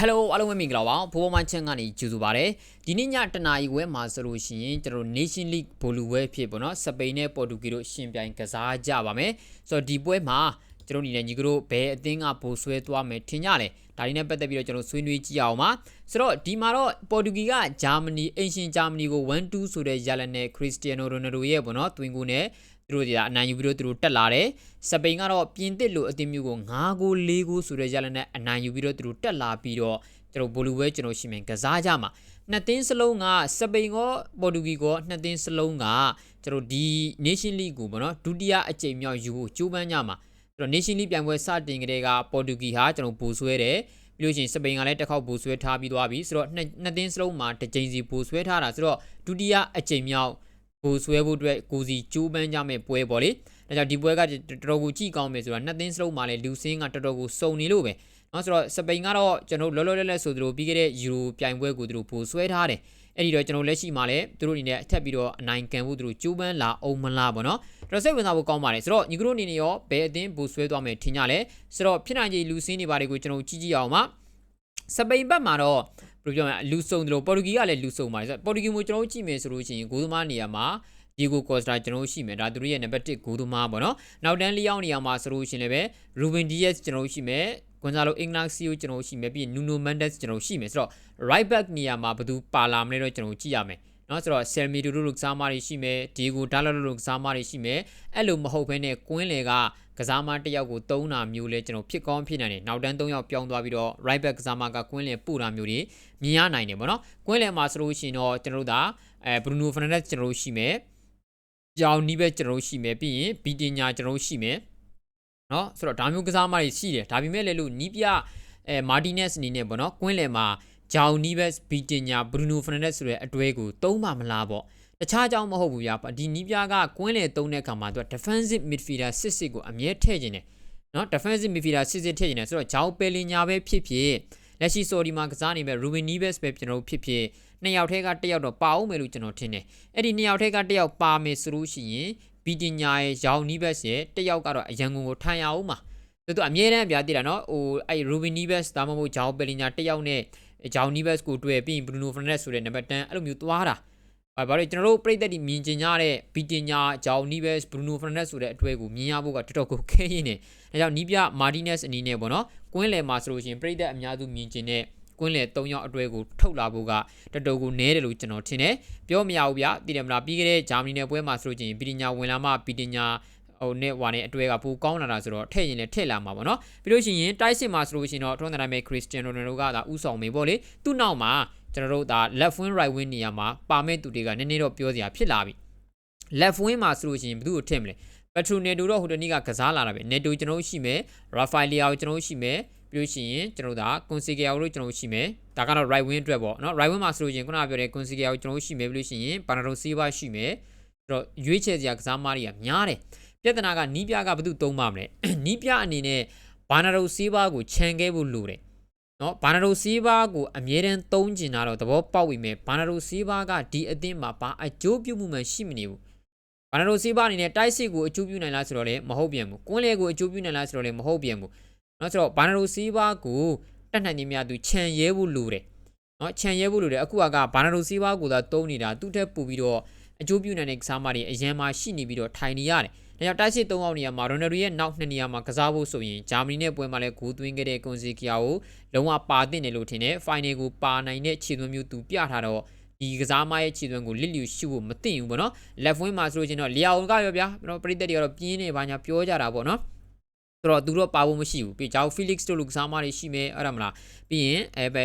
Hello အားလုံးပဲမင်္ဂလာပါဘိုးဘမချန်ကနေကြိုဆိုပါရစေဒီနေ့ညတနာရီဝဲမှာဆိုလို့ရှိရင်ကျွန်တော် Nation League ဘိုလူဝဲဖြစ်ပေါ့နော်စပိန်နဲ့ပေါ်တူဂီတို့ရှင်ပြိုင်ကစားကြပါမယ်ဆိုတော့ဒီပွဲမှာကျွန်တော်ညီနဲ့ညီကတို့ဘယ်အသင်းကပိုဆွဲသွားမယ်ထင်ကြလဲဒါဒီနဲ့ပတ်သက်ပြီးတော့ကျွန်တော်ဆွေးနွေးကြည့်အောင်ပါဆိုတော့ဒီမှာတော့ပေါ်တူဂီကဂျာမနီအင်ရှင်ဂျာမနီကို1-2ဆိုတဲ့ရလနဲ့ခရစ္စတီယာနိုရိုနယ်ဒိုရဲ့ပေါ့နော်တွင်ကိုနဲ့ သူတို့ကအနိုင်ယူပြီးတော့သူတို့တက်လာတယ်စပိန်ကတော့ပြင်သစ်လိုအသင်းမျိုးကို9ဂိုး4ဂိုးဆိုတဲ့ရလနဲ့အနိုင်ယူပြီးတော့သူတို့တက်လာပြီးတော့ကျွန်တော်ဘိုလူဝဲကျွန်တော်ရှိမယ်ကစားကြမှာနှစ်သင်းစလုံးကစပိန်ကောပေါ်တူဂီကောနှစ်သင်းစလုံးကကျွန်တော်ဒီ Nation League ကိုပေါ့နော်ဒုတိယအကြိမ်မြောက်ယူဖို့ကြိုးပမ်းကြမှာကျွန်တော် Nation League ပြိုင်ပွဲစတင်ကတည်းကပေါ်တူဂီဟာကျွန်တော်ဘူဆွဲတယ်ပြီးလို့ရှိရင်စပိန်ကလည်းတစ်ခေါက်ဘူဆွဲထားပြီးသွားပြီဆိုတော့နှစ်နှစ်သင်းစလုံးမှာတစ်ကြိမ်စီဘူဆွဲထားတာဆိုတော့ဒုတိယအကြိမ်မြောက် ဘူဆွဲဖို့အတွက်ကိုစီကြိုးပမ်းကြမယ့်ပွဲပေါ့လေဒါကြောင့်ဒီပွဲကတော်တော်ကိုကြည့်ကောင်းမယ်ဆိုတော့နှစ်သင်းစလုံးမှာလည်းလူစင်းကတော်တော်ကိုစုံနေလို့ပဲနော်ဆိုတော့စပိန်ကတော့ကျွန်တော်လောလောလတ်လတ်ဆိုသလိုပြီးခဲ့တဲ့ယူရိုပြိုင်ပွဲကိုသူတို့ပိုဆွဲထားတယ်အဲ့ဒီတော့ကျွန်တော်လက်ရှိမှာလည်းသူတို့အနေနဲ့အထက်ပြီးတော့အနိုင်ကန်ဖို့သူတို့ကြိုးပမ်းလာအောင်မလားပေါ့နော်တော်စိတ်ဝင်စားဖို့ကောင်းပါတယ်ဆိုတော့ညီကတို့အနေနဲ့ရောဘယ်အသင်းပိုဆွဲသွားမယ်ထင်ကြလဲဆိုတော့ဖြစ်နိုင်ခြေလူစင်းတွေဘာတွေကိုကျွန်တော်ကြည့်ကြည့်အောင်ပါစပိန်ဘက်မှာတော့ ဘယ်လိုပြောမလဲလူစုံတယ်လို့ပေါ်တူဂီကလည်းလူစုံပါတယ်ဆိုတော့ပေါ်တူဂီကိုကျွန်တော်ကြည့်မယ်ဆိုလို့ရှိရင်ဂိုးသမားနေရာမှာဒီကိုကော့စတာကျွန်တော်ရှိမယ်ဒါသူတို့ရဲ့နံပါတ်1ဂိုးသမားပေါ့နော်နောက်တန်းလျောင်းနေရာမှာဆိုလို့ရှိရင်လည်းပဲရူဘင်ဒီယက်ကျွန်တော်ရှိမယ်ကွန်ဇာလိုအင်ဂနာစီယိုကျွန်တော်ရှိမယ်ပြီးရင်နူနိုမန်ဒက်စ်ကျွန်တော်ရှိမယ်ဆိုတော့ right back နေရာမှာဘယ်သူပါလာမလဲတော့ကျွန်တော်ကြည့်ရမယ် နော်ဆိုတော့ဆယ်မီတူတို့ကစားမတွေရှိမယ်ဒီကိုဒါလော်တို့ကစားမတွေရှိမယ်အဲ့လိုမဟုတ်ဘဲနဲ့ကွင်းလေကကစားမတစ်ယောက်ကိုသုံးတာမျိုးလဲကျွန်တော်ဖြစ်ကောင်းဖြစ်နိုင်တယ်နောက်တန်း၃ယောက်ပြောင်းသွားပြီးတော့ right back ကစားမကကွင်းလေပို့တာမျိုးတွေမြင်ရနိုင်တယ်ပေါ့နော်ကွင်းလေမှာဆိုလို့ရှိရင်တော့ကျွန်တော်တို့ဒါအဲ Bruno Fernandes ကျွန်တော်တို့ရှိမယ်ကြောင်နီးပဲကျွန်တော်တို့ရှိမယ်ပြီးရင်ဘီတင်ညာကျွန်တော်တို့ရှိမယ်နော်ဆိုတော့ဒါမျိုးကစားမတွေရှိတယ်ဒါပေမဲ့လည်းလို့နီးပြအဲမာတီနက်စ်အနေနဲ့ပေါ့နော်ကွင်းလေမှာ ဂျောင်နီးဘက်ဘီတင်ညာဘရူနိုဖရနက်ဆိုတဲ့အတွဲကိုသုံးပါမလားပေါ့တခြားကြောင်းမဟုတ်ဘူးဗျာဒီနီးပြကကွင်းလယ်သုံးတဲ့အခါမှာသူက defensive midfielder စစ်စစ်ကိုအမြဲထည့်ခြင်းတယ်နော် defensive midfielder စစ်စစ်ထည့်ခြင်းတယ်ဆိုတော့ဂျောင်ပယ်လင်ညာပဲဖြစ်ဖြစ်လက်ရှိဆော်ဒီမှာကစားနေမဲ့ Ruben Neves ပဲကျွန်တော်ဖြစ်ဖြစ်နှစ်ယောက်ထဲကတစ်ယောက်တော့ပါအောင်မယ်လို့ကျွန်တော်ထင်တယ်အဲ့ဒီနှစ်ယောက်ထဲကတစ်ယောက်ပါမယ်ဆိုလို့ရှိရင်ဘီတင်ညာရဲ့ရောင်နီးဘက်ရဲ့တစ်ယောက်ကတော့အရန်ကုန်ကိုထိုင်ရအောင်မှာသူတို့အမြဲတမ်းပြတည်တာနော်ဟိုအဲ့ Ruben Neves ဒါမှမဟုတ်ဂျောင်ပယ်လင်ညာတစ်ယောက်နဲ့ ဂျောင်နီးဘက်ကိုတွေ့ပြီး Bruno Fernandes ဆိုတဲ့နံပါတ်10အဲ့လိုမျိုးသွားတာဘာလို့ကျွန်တော်တို့ပြိသက်ဒီမြင်ကျင်ကြတဲ့ဘီတင်ညာဂျောင်နီးဘက် Bruno Fernandes ဆိုတဲ့အတွေ့ကိုမြင်ရဖို့ကတော်တော်ကိုခဲရင်းနေဒါကြောင့်နီးပြ Martinez အနေနဲ့ပေါ့နော်ကွင်းလယ်မှာဆိုလို့ရှိရင်ပြိသက်အများစုမြင်ကျင်တဲ့ကွင်းလေ၃ယောက်အတွဲကိုထုတ်လာဖို့ကတော်တော်ကိုနဲတယ်လို့ကျွန်တော်ထင်တယ်ပြောမရဘူးဗျတည်တယ်မလားပြီးခဲ့တဲ့ဂျာမနီနယ်ပွဲမှာဆိုလို့ချင်းပီတင်ညာဝင်လာမှပီတင်ညာ ဟိုနဲ့ဟွာနဲ့အတွဲကပိုကောင်းလာတာဆိုတော့ထည့်ရင်လည်းထည့်လာမှာပေါ့နော်ပြီးလို့ရှိရင်တိုက်စစ်မှာဆိုလို့ရှိရင်တော့ထုံးတဲ့တိုင်းပဲခရစ္စတီယန်ရိုနယ်ဒိုကဒါဥဆောင်မေပေါ့လေသူ့နောက်မှာကျွန်တော်တို့ဒါ left wing right wing နေရာမှာပါမဲ့သူတွေကနည်းနည်းတော့ပြောစရာဖြစ်လာပြီ left wing မှာဆိုလို့ရှိရင်ဘယ်သူ့ကိုထည့်မလဲပက်ထရိုနယ်ဒိုတော့ဟိုတနေ့ကကစားလာတာပဲနယ်ဒိုကျွန်တော်ရှိမယ်ရာဖိုင်လီယာကိုကျွန်တော်ရှိမယ်ပြီးလို့ရှိရင်ကျွန်တော်ဒါကွန်စီကီယာကိုကျွန်တော်ရှိမယ်ဒါကတော့ right wing အတွက်ပေါ့နော် right wing မှာဆိုလို့ရှိရင်ခုနကပြောတဲ့ကွန်စီကီယာကိုကျွန်တော်ရှိမယ်ပြီးလို့ရှိရင်ဘာနာဒိုစီးဘာရှိမယ်အဲ့တော့ရွေးချယ်စရာကစားမတွေကများတယ် ပြဿနာကနီးပြကဘယ်သူသုံးပါမလဲနီးပြအနေနဲ့ဘာနာဒိုစီးဘာကိုခြံခဲ့ဖို့လိုတယ်နော်ဘာနာဒိုစီးဘာကိုအမြဲတမ်းသုံးကျင်တာတော့သဘောပေါက်ပြီမဲ့ဘာနာဒိုစီးဘာကဒီအသင်းမှာဘာအကျိုးပြုမှုမှရှိမနေဘူးဘာနာဒိုစီးဘာအနေနဲ့တိုက်စစ်ကိုအကျိုးပြုနိုင်လားဆိုတော့လေမဟုတ်ပြန်ဘူးကွင်းလေကိုအကျိုးပြုနိုင်လားဆိုတော့လေမဟုတ်ပြန်ဘူးနော်ဆိုတော့ဘာနာဒိုစီးဘာကိုတတ်နိုင်နေမြသူခြံရဲဖို့လိုတယ်နော်ခြံရဲဖို့လိုတယ်အခုကဘာနာဒိုစီးဘာကိုသာတုံးနေတာသူ့ထက်ပိုပြီးတော့အကျိုးပြုနိုင်တဲ့ကစားမတွေအရန်မှရှိနေပြီးတော့ထိုင်နေရတယ်။ ဒါကြောင့်တိုက်စစ်၃အောင်နေရာမှာရိုနယ်ရီရဲ့နောက်2နေရာမှာကစားဖို့ဆိုရင်ဂျာမနီနဲ့ပွဲမှာလည်းဂိုးသွင်းခဲ့တဲ့ကွန်စီကီယာကိုလုံးဝပါတင်တယ်လို့ထင်တယ်။ဖိုင်နယ်ကိုပါနိုင်တဲ့ခြေသွင်းမျိုးသူပြထားတော့ဒီကစားမရဲ့ခြေသွင်းကိုလစ်လျူရှုဖို့မသိဘူးပေါ့နော်။ left wing မှာဆိုလို့ချင်းတော့လျာအောင်ကရောဗျာကျွန်တော်ပရိသတ်တွေကတော့ပြင်းနေပါညာပြောကြတာပေါ့နော်။ဆိုတော့သူတို့ပါဖို့မရှိဘူးပြီးကြောက် Felix တို့လူကစားမတွေရှိမယ်အဲ့ဒါမလားပြီးရင်အဲပဲ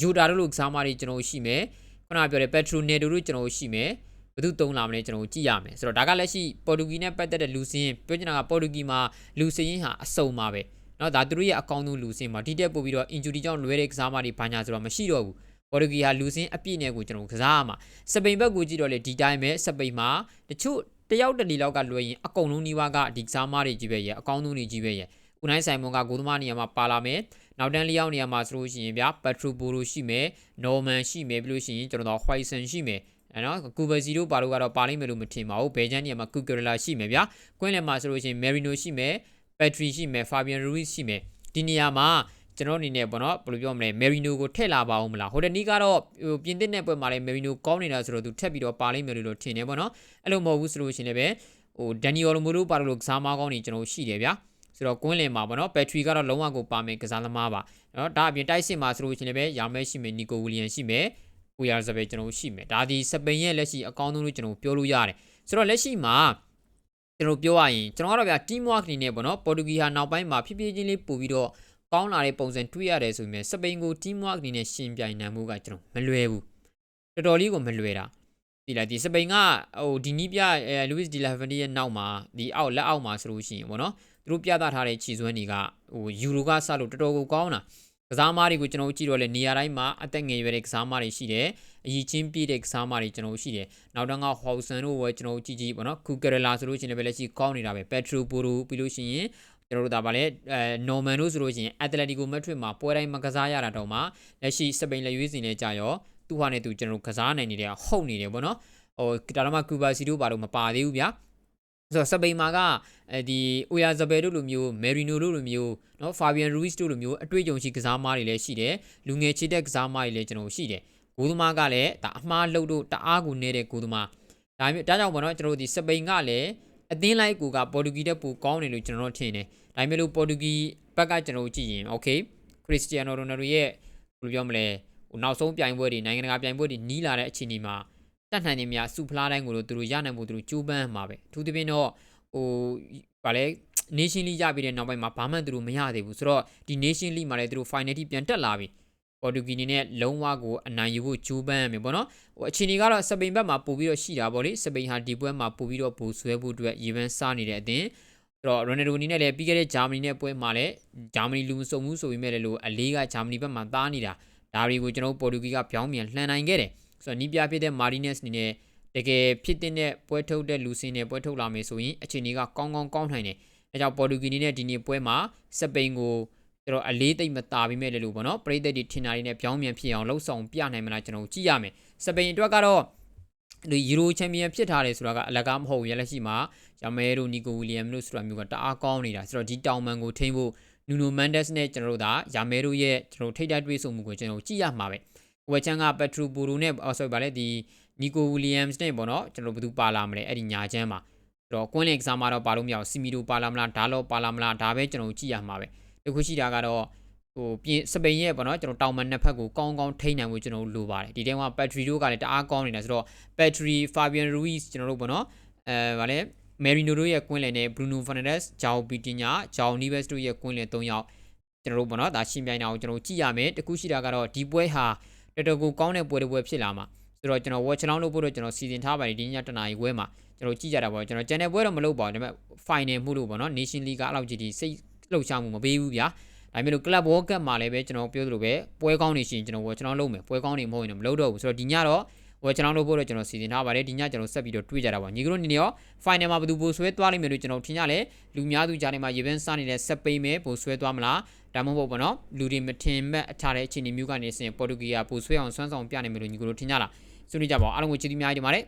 ဂျူဒါတို့လူကစားမတွေကျွန်တော်ရှိမယ်ခုနကပြောတဲ့ Petro Neto တို့ကျွန်တော်ရှိမယ် ဘယ်သူသုံးလာမလဲကျွန်တော်ကြည့်ရမယ်ဆိုတော့ဒါကလက်ရှိပေါ်တူဂီနဲ့ပတ်သက်တဲ့လူစင်းပြောချင်တာကပေါ်တူဂီမှာလူစင်းဟာအစုံပါပဲเนาะဒါသူတို့ရဲ့အကောင့်ဆုံးလူစင်းမှာဒီတက်ပို့ပြီးတော့ injury ကြောင့်လွဲတဲ့ကစားမတွေဘာညာဆိုတော့မရှိတော့ဘူးပေါ်တူဂီဟာလူစင်းအပြည့်နဲ့ကိုကျွန်တော်ကစားရမှာစပိန်ဘက်ကိုကြည့်တော့လေဒီတိုင်းပဲစပိန်မှာတချို့တယောက်တလီလောက်ကလွှဲရင်အကုန်လုံးနီးပါးကဒီကစားမတွေကြီးပဲရဲ့အကောင့်ဆုံးတွေကြီးပဲရဲ့ဦးနိုင်ဆိုင်မွန်ကဂိုးသမားနေရာမှာပါလာမယ်နောက်တန်းလျောက်နေရာမှာဆိုလို့ရှိရင်ဗျာပက်ထရိုဘိုလိုရှိမယ်နော်မန်ရှိမယ်ပြီးလို့ရှိရင်ကျွန်တော်တို့ဟွိုင်ဆန်ရှိမယ် အဲနော်ကူဘယ်စီတို့ပါလို့ကတော့ပါလိမ့်မယ်လို့မထင်ပါဘူးဘယ်ချမ်းနေရာမှာကူကရလာရှိမယ်ဗျာကွင်းလယ်မှာဆိုလို့ရှိရင်မယ်ရီနိုရှိမယ်ပက်ထရီရှိမယ်ဖာဘီယန်ရူးစ်ရှိမယ်ဒီနေရာမှာကျွန်တော်အနေနဲ့ပေါ့နော်ဘယ်လိုပြောမလဲမယ်ရီနိုကိုထည့်လာပါအောင်မလားဟိုတနေ့ကတော့ဟိုပြင်သစ်နဲ့ပွဲမှာလည်းမယ်ရီနိုကောင်းနေတာဆိုတော့သူထက်ပြီးတော့ပါလိမ့်မယ်လို့ထင်တယ်ပေါ့နော်အဲ့လိုမဟုတ်ဘူးဆိုလို့ရှိရင်လည်းပဲဟိုဒန်နီယိုလိုမိုလိုပါလို့ကစားမကောင်းနေကျွန်တော်ရှိတယ်ဗျာဆိုတော့ကွင်းလင်မှာပေါ့နော်ဘက်ထရီကတော့လုံးဝကိုပါမယ်ကစားသမားပါနော်ဒါအပြင်တိုက်စစ်မှာဆိုလို့ရှိရင်လည်းပဲရာမဲရှိမယ်နီကိုဝီလီယန်ရှိမယ် ပူယာဇဘဲကျွန်တော်ရှိမယ်ဒါဒီစပိန်ရဲ့လက်ရှိအကောင်းဆုံးလို့ကျွန်တော်ပြောလို့ရတယ်ဆိုတော့လက်ရှိမှာကျွန်တော်ပြောရရင်ကျွန်တော်ကတော့ဗျာ team work အနေနဲ့ပေါ့နော်ပေါ်တူဂီဟာနောက်ပိုင်းမှာဖြည်းဖြည်းချင်းလေးပို့ပြီးတော့ကောင်းလာတဲ့ပုံစံတွေ့ရတယ်ဆိုပေမဲ့စပိန်ကို team work အနေနဲ့ရှင်ပြိုင်နိုင်မှုကကျွန်တော်မလွယ်ဘူးတော်တော်လေးကိုမလွယ်တာဒီလားဒီစပိန်ကဟိုဒီနီးပြအဲလူးစ်ဒီလာဖန်ဒီရဲ့နောက်မှာဒီအောက်လက်အောက်မှာဆိုလို့ရှိရင်ပေါ့နော်သူတို့ပြသထားတဲ့ခြေစွမ်းတွေကဟိုယူရိုကစလို့တော်တော်ကိုကောင်းတာက စားသမားတွေကိုကျွန်တော်တို့ကြည့်တော့လေနေရာတိုင်းမှာအသက်ငယ်ရွယ်တဲ့ကစားသမားတွေရှိတယ်အကြီးချင်းပြည့်တဲ့ကစားသမားတွေကျွန်တော်တို့ရှိတယ်နောက်တော့ကဟော်ဆန်တို့ပဲကျွန်တော်တို့ကြည့်ကြည့်ပေါ့နော်ကူကရလာဆိုလို့ရှိရင်လည်းလက်ရှိကောင်းနေတာပဲပက်ထရိုပိုရိုပြီးလို့ရှိရင်ကျွန်တော်တို့ဒါပါလဲအဲနော်မန်တို့ဆိုလို့ရှိရင်အက်တလက်တီကိုမက်ထရစ်မှာပွဲတိုင်းမကစားရတာတော့မှလက်ရှိစပိန်လက်ရွေးစင်နဲ့ကြာရောသူ့ဟာနဲ့သူကျွန်တော်တို့ကစားနိုင်နေတဲ့ဟုတ်နေတယ်ပေါ့နော်ဟိုဒါတော့မှကူဘာစီတို့ဘာလို့မပါသေးဘူးဗျာ ဆိုတော့စပိန်မှာကအဲဒီအိုယာဇဘယ်တို့လိုမျိုးမယ်ရီနိုတို့လိုမျိုးเนาะဖာဘီယန်ရူးစ်တို့လိုမျိုးအတွေ့အကြုံရှိကစားမားတွေလည်းရှိတယ်လူငယ်ချစ်တဲ့ကစားမားတွေလည်းကျွန်တော်ရှိတယ်ဂိုးသမားကလည်းဒါအမှားလှုပ်တို့တအားကိုနေတဲ့ဂိုးသမားဒါမျိုးဒါကြောင့်ပေါ့နော်ကျွန်တော်တို့ဒီစပိန်ကလည်းအသင်းလိုက်ကူကပေါ်တူဂီတက်ပူကောင်းတယ်လို့ကျွန်တော်တို့ထင်တယ်ဒါပေမဲ့လို့ပေါ်တူဂီဘက်ကကျွန်တော်တို့ကြည့်ရင်โอเคခရစ္စတီယာနိုရိုနယ်ဒိုရဲ့ဘယ်လိုပြောမလဲဟိုနောက်ဆုံးပြိုင်ပွဲတွေနိုင်ငံတကာပြိုင်ပွဲတွေနီးလာတဲ့အခြေအနေမှာ တတ်နိုင်နေမြစုဖလားတိုင်းကိုတို့သူတို့ရနိုင်မှုသူတို့ကြိုးပမ်းမှာပဲအထူးသဖြင့်တော့ဟိုဗာလဲ nation league ရပြီးတဲ့နောက်ပိုင်းမှာဘာမှသူတို့မရသေးဘူးဆိုတော့ဒီ nation league မှာလည်းသူတို့ final ထိပြန်တက်လာပြီပေါ်တူဂီနေနဲ့လုံးဝကိုအနိုင်ယူဖို့ကြိုးပမ်းရမယ်ပေါ့နော်ဟိုအခြေအနေကတော့စပိန်ဘက်မှာပို့ပြီးတော့ရှိတာပေါ့လေစပိန်ဟာဒီပွဲမှာပို့ပြီးတော့ပို့ဆွဲဖို့အတွက်ရေပန်းစားနေတဲ့အတင်းအဲ့တော့ရိုနယ်ဒိုနီနဲ့လည်းပြီးခဲ့တဲ့ဂျာမနီနဲ့ပွဲမှာလည်းဂျာမနီလူမစုံမှုဆိုပေမဲ့လည်းလို့အလေးကဂျာမနီဘက်မှာသားနေတာဒါတွေကိုကျွန်တော်ပေါ်တူဂီကပြောင်းပြန်လှန်နိုင်ခဲ့တယ် ဆိုတော့နီးပြဖြစ်တဲ့မာရီနက်စ်နေနဲ့တကယ်ဖြစ်တဲ့ပွဲထုတ်တဲ့လူစင်းနဲ့ပွဲထုတ်လာမယ်ဆိုရင်အခြေအနေကကောင်းကောင်းကောင်းနိုင်တယ်အဲကြောင့်ပေါ်တူဂီနီနဲ့ဒီနေ့ပွဲမှာစပိန်ကိုကျွန်တော်အလေးသိမ့်မတာပြီးမဲ့လေလို့ပေါ့နော်ပရိသတ်တွေထင်တာတွေနဲ့ပြောင်းပြန်ဖြစ်အောင်လှုပ်ဆောင်ပြနိုင်မလားကျွန်တော်ကြည့်ရမယ်စပိန်အတွက်ကတော့ဒီယူရိုချန်ပီယံဖြစ်ထားတယ်ဆိုတာကအလကားမဟုတ်ဘူးရလက်ရှိမှာရမဲတို့နီကိုဝီလီယမ်တို့ဆိုတာမျိုးကတအားကောင်းနေတာဆိုတော့ဒီတောင်မန်ကိုထိန်းဖို့နူနိုမန်ဒက်စ်နဲ့ကျွန်တော်တို့ဒါရမဲတို့ရဲ့ကျွန်တော်ထိတ်တိုက်တွေးဆုံမှုကိုကျွန်တော်ကြည့်ရမှာပဲ ဝက်ချန်ကပက်ထရူပူရိုနဲ့အော်ဆိုပါလေဒီနီကိုဝီလီယမ်စ်နဲ့ပေါ့နော်ကျွန်တော်ဘယ်သူပါလာမလဲအဲ့ဒီညာချမ်းမှာတော့ကွင်းလင်ကစားမှာတော့ပါလို့မရအောင်စီမီတိုပါလာမလားဒါလောပါလာမလားဒါပဲကျွန်တော်ကြည့်ရမှာပဲတခုရှိတာကတော့ဟိုပြင်စပိန်ရဲ့ပေါ့နော်ကျွန်တော်တောင်မန်နှစ်ဖက်ကိုကောင်းကောင်းထိန်းနိုင်ဖို့ကျွန်တော်လိုပါတယ်ဒီတဲမှာဘက်ထရီတို့ကလည်းတအားကောင်းနေတာဆိုတော့ဘက်ထရီဖာဘီယန်ရူးစ်ကျွန်တော်တို့ပေါ့နော်အဲဗာလဲမယ်ရီနိုတို့ရဲ့ကွင်းလင်နဲ့ဘရူနိုဖာနက်ဒက်စ်ဂျောင်ပီတင်ညာဂျောင်နီဗက်စ်တို့ရဲ့ကွင်းလင်၃ယောက်ကျွန်တော်တို့ပေါ့နော်ဒါရှင်းပြနေတာကိုကျွန်တော်ကြည့်ရမယ်တခုရှိတာကတော့ဒီပွဲဟာ တော်တော်ကိုကောင်းတဲ့ပွဲတစ်ပွဲဖြစ်လာမှာဆိုတော့ကျွန်တော် watch along လုပ်ဖို့တော့ကျွန်တော်စီစဉ်ထားပါတယ်ဒီညတနာရီပွဲမှာကျွန်တော်ကြည့်ကြတာပေါ့ကျွန်တော် channel ပွဲတော့မလုပ်ပါဘူးဒါပေမဲ့ final မှုလို့ပေါ့နော် nation league ကအဲ့လောက်ကြီးဒီစိတ်လှုပ်ရှားမှုမပေးဘူးဗျာဒါပေမဲ့လို့ club world cup မှာလည်းပဲကျွန်တော်ပြောသလိုပဲပွဲကောင်းနေရှင်ကျွန်တော် watch along လုပ်မယ်ပွဲကောင်းနေမဟုတ်ရင်တော့မလုပ်တော့ဘူးဆိုတော့ဒီညတော့ watch along လုပ်ဖို့တော့ကျွန်တော်စီစဉ်ထားပါတယ်ဒီညကျွန်တော်ဆက်ပြီးတော့တွေးကြတာပါညီကတို့အနေနဲ့ရော final မှာဘယ်သူပိုဆွဲသွားလိမ့်မယ်လို့ကျွန်တော်ထင်ကြလဲလူများသူကြားထဲမှာရေပန်းစားနေတဲ့ဆက်ပိန်မဲ့ပိုဆွဲသွားမလား ဒါမှမဟုတ်ပေါ့နော်လူတွေမထင်မဲ့အထားတဲ့အခြေအနေမျိုးကနေစင်ပေါ်တူဂီယာပိုဆွဲအောင်ဆွမ်းဆောင်ပြနိုင်မယ်လို့ညီကတို့ထင်ကြလားဆွေးနွေးကြပါအောင်အားလုံးကိုကျေးဇူးများကြီးတင်ပါတယ်